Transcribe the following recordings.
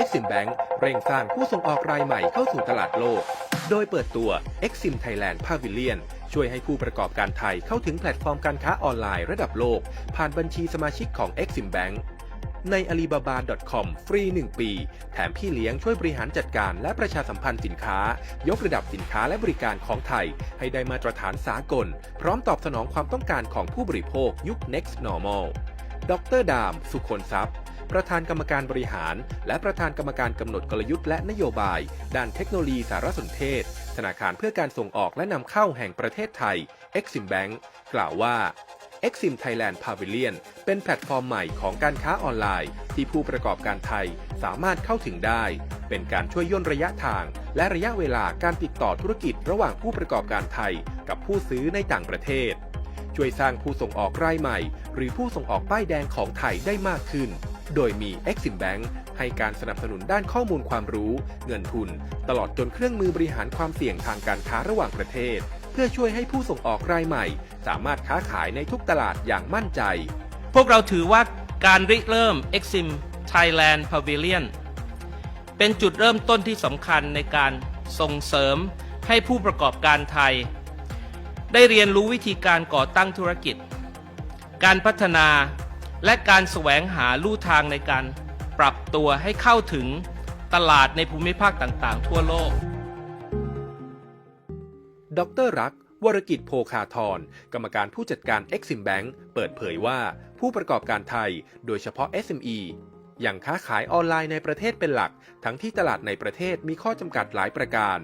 Exim Bank เร่งสร้างผู้ส่งออกรายใหม่เข้าสู่ตลาดโลก โดยเปิดตัว Exim Thailand Pavilion ช่วยให้ผู้ประกอบการไทยเข้าถึงแพลตฟอร์มการค้าออนไลน์ระดับโลก ผ่านบัญชีสมาชิกของ Exim Bank ใน alibaba.com ฟรี 1 ปี แถมพี่เลี้ยงช่วยบริหารจัดการและประชาสัมพันธ์สินค้า ยกระดับสินค้าและบริการของไทย ให้ได้มาตรฐานสากล พร้อมตอบสนองความต้องการของผู้บริโภคยุค next normal ดรดาม สุคนทรัพย์ ประธานกรรมการบริหาร และประธานกรรมการกำหนดกลยุทธ์และนโยบาย ด้านเทคโนโลยีสารสนเทศ ธนาคารเพื่อการส่งออกและนำเข้าแห่งประเทศไทย Exim Bank กล่าวว่า Exim Thailand Pavilion เป็นแพลตฟอร์มใหม่ของการค้าออนไลน์ ที่ผู้ประกอบการไทยสามารถเข้าถึงได้ เป็นการช่วยย่นระยะทาง และระยะเวลาการติดต่อธุรกิจระหว่างผู้ประกอบการไทย กับผู้ซื้อในต่างประเทศ ช่วยสร้างผู้ส่งออกรายใหม่ หรือผู้ส่งออกป้ายแดงของไทยได้มากขึ้น โดยมี Exim Bank ให้การสนับสนุนด้านข้อมูลความรู้ เงินทุน ตลอดจนเครื่องมือบริหารความเสี่ยงทางการค้าระหว่างประเทศ เพื่อช่วยให้ผู้ส่งออกรายใหม่ สามารถค้าขายในทุกตลาดอย่างมั่นใจ พวกเราถือว่าการริเริ่ม Exim Thailand Pavilion เป็นจุดเริ่มต้นที่สำคัญในการส่งเสริมให้ผู้ประกอบการไทย ได้เรียนรู้วิธีการก่อตั้งธุรกิจ การพัฒนา และการแสวงหาลู่ทางในการปรับตัวให้เข้าถึงตลาดในภูมิภาคต่างๆ ทั่วโลก ดรรักวรกิจโภคาธรกรรมการผู้จัดการ Exim Bank เปิดเผยว่า ผู้ประกอบการไทย โดยเฉพาะ SME ยังค้าขายออนไลน์ในประเทศเป็นหลัก ทั้งที่ตลาดในประเทศมีข้อจำกัดหลายประการ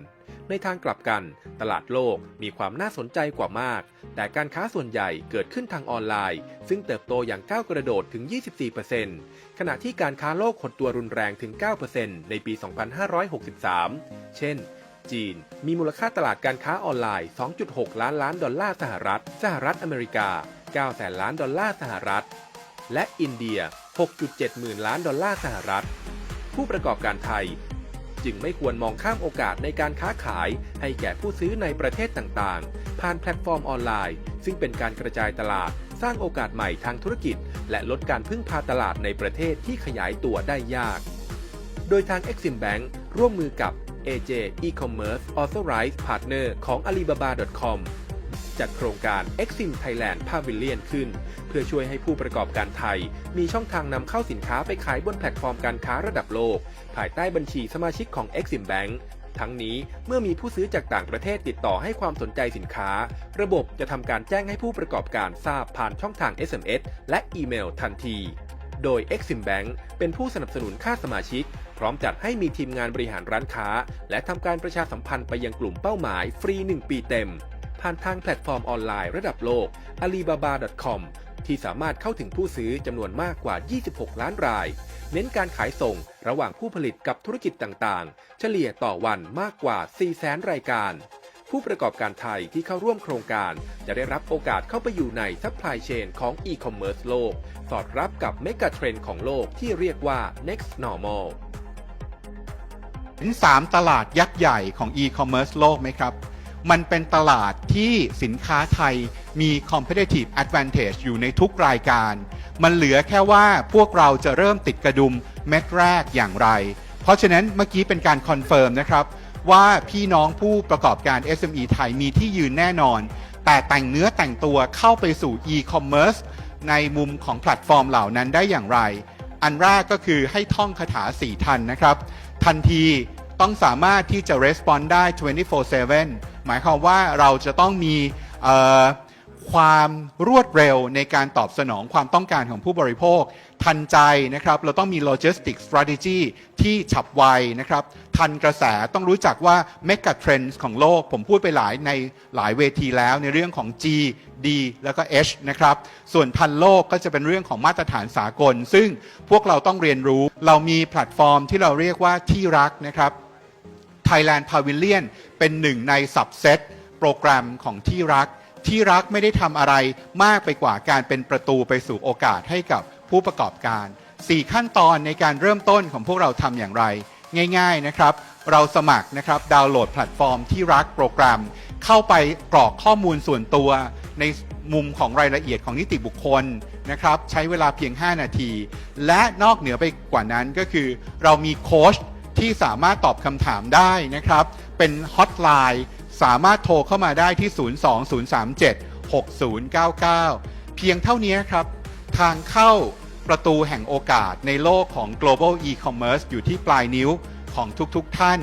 ในทางกลับกัน ตลาดโลกมีความน่าสนใจกว่ามาก แต่การค้าส่วนใหญ่เกิดขึ้นทางออนไลน์ ซึ่งเติบโตอย่างก้าวกระโดดถึง 24%ขณะที่การค้าโลกหดตัวรุนแรงถึง 9%ในปี 2563 เช่นจีนมีมูลค่าตลาดการค้าออนไลน์ 2.6 ล้านล้านดอลลาร์สหรัฐ สหรัฐอเมริกา 9 แสนล้านดอลลาร์สหรัฐ และอินเดีย 6.7 หมื่นล้านดอลลาร์สหรัฐ ผู้ประกอบการไทย จึงไม่ควรมองข้ามโอกาสในการค้าขายให้แก่ผู้ซื้อในประเทศต่างๆ ผ่านแพลตฟอร์มออนไลน์ ซึ่งเป็นการกระจายตลาด สร้างโอกาสใหม่ทางธุรกิจ และลดการพึ่งพาตลาดในประเทศที่ขยายตัวได้ยาก โดยทาง Exim Bank ร่วมมือกับ AJ E-commerce Authorized Partner ของ Alibaba.com จัดโครงการ Exim Thailand Pavilion ขึ้น เพื่อช่วยให้ผู้ประกอบการไทย มีช่องทางนำเข้าสินค้าไปขายบนแพลตฟอร์มการค้าระดับโลก ภายใต้บัญชีสมาชิกของ Exim Bank ทั้งนี้เมื่อมีผู้ซื้อจากต่างประเทศติดต่อให้ความสนใจสินค้า ระบบจะทำการแจ้งให้ผู้ประกอบการทราบผ่านช่องทาง SMS และอีเมลทันที โดย Exim Bank เป็นผู้สนับสนุนค่าสมาชิก พร้อมจัดให้มีทีมงานบริหารร้านค้า และทำการประชาสัมพันธ์ไปยังกลุ่มเป้าหมายฟรี 1 ปีเต็ม ผ่านทางแพลตฟอร์มออนไลน์ระดับโลก alibaba.com ที่สามารถเข้าถึงผู้ซื้อจำนวนมากกว่า 26 ล้านราย เน้นการขายส่งระหว่างผู้ผลิตกับธุรกิจต่างๆ เฉลี่ยต่อวันมากกว่า 4 แสนรายการ ผู้ประกอบการไทยที่เข้าร่วมโครงการ จะได้รับโอกาสเข้าไปอยู่ในซัพพลายเชนของอีคอมเมิร์ซโลก สอดรับกับเมกะเทรนด์ของโลกที่เรียกว่า next normal เป็น3ตลาดยักษ์ใหญ่ของ e-commerce โลกไหมครับ มันเป็นตลาดที่สินค้าไทยมี competitive advantage อยู่ในทุกรายการ มันเหลือแค่ว่าพวกเราจะเริ่มติดกระดุมเม็ดแรกอย่างไร เพราะฉะนั้นเมื่อกี้เป็นการคอนเฟิร์มนะครับว่าพี่น้องผู้ประกอบการ SME ไทยมีที่ยืนแน่นอน แต่แต่งเนื้อแต่งตัวเข้าไปสู่ e-commerce ในมุมของแพลตฟอร์มเหล่านั้นได้อย่างไร อันแรกก็คือให้ท่องคาถา4ทันนะครับ ทันทีต้องสามารถที่จะ respond ได้ 24/7 หมายความว่าเราจะต้องมีความรวดเร็วในการตอบสนองความต้องการของผู้บริโภค ทันใจนะครับ เราต้องมี logistic strategy ที่ฉับไวนะครับ ทันกระแสต้องรู้จักว่า mega trends ของโลก ผมพูดไปหลายในหลายเวทีแล้วในเรื่องของ G D แล้วก็ H นะครับ ส่วนทันโลกก็จะเป็นเรื่องของมาตรฐานสากล ซึ่งพวกเราต้องเรียนรู้ เรามีแพลตฟอร์มที่เราเรียกว่าที่รักนะครับ Thailand Pavilion เป็นหนึ่งในสับเซตโปรแกรมของที่รัก ที่รักไม่ได้ทำอะไรมากไปกว่าการเป็นประตูไปสู่โอกาสให้กับผู้ประกอบการ 4 ขั้นตอนในการเริ่มต้นของพวกเราทำอย่างไร ง่าย ๆนะครับ เราสมัครนะครับดาวน์โหลดแพลตฟอร์มที่รักโปรแกรม เข้าไปกรอกข้อมูลส่วนตัว ในมุมของรายละเอียดของนิติบุคคลนะครับ ใช้เวลาเพียง 5 นาที และนอกเหนือไปกว่านั้นก็คือ เรามีโค้ช ที่สามารถตอบคำถามได้นะครับ เป็นฮอตไลน์สามารถโทรเข้ามาได้ที่ 020376099 เพียงเท่านี้ครับ ทางเข้าประตูแห่งโอกาสในโลกของ global e-commerce อยู่ที่ปลายนิ้วของทุกๆทท่าน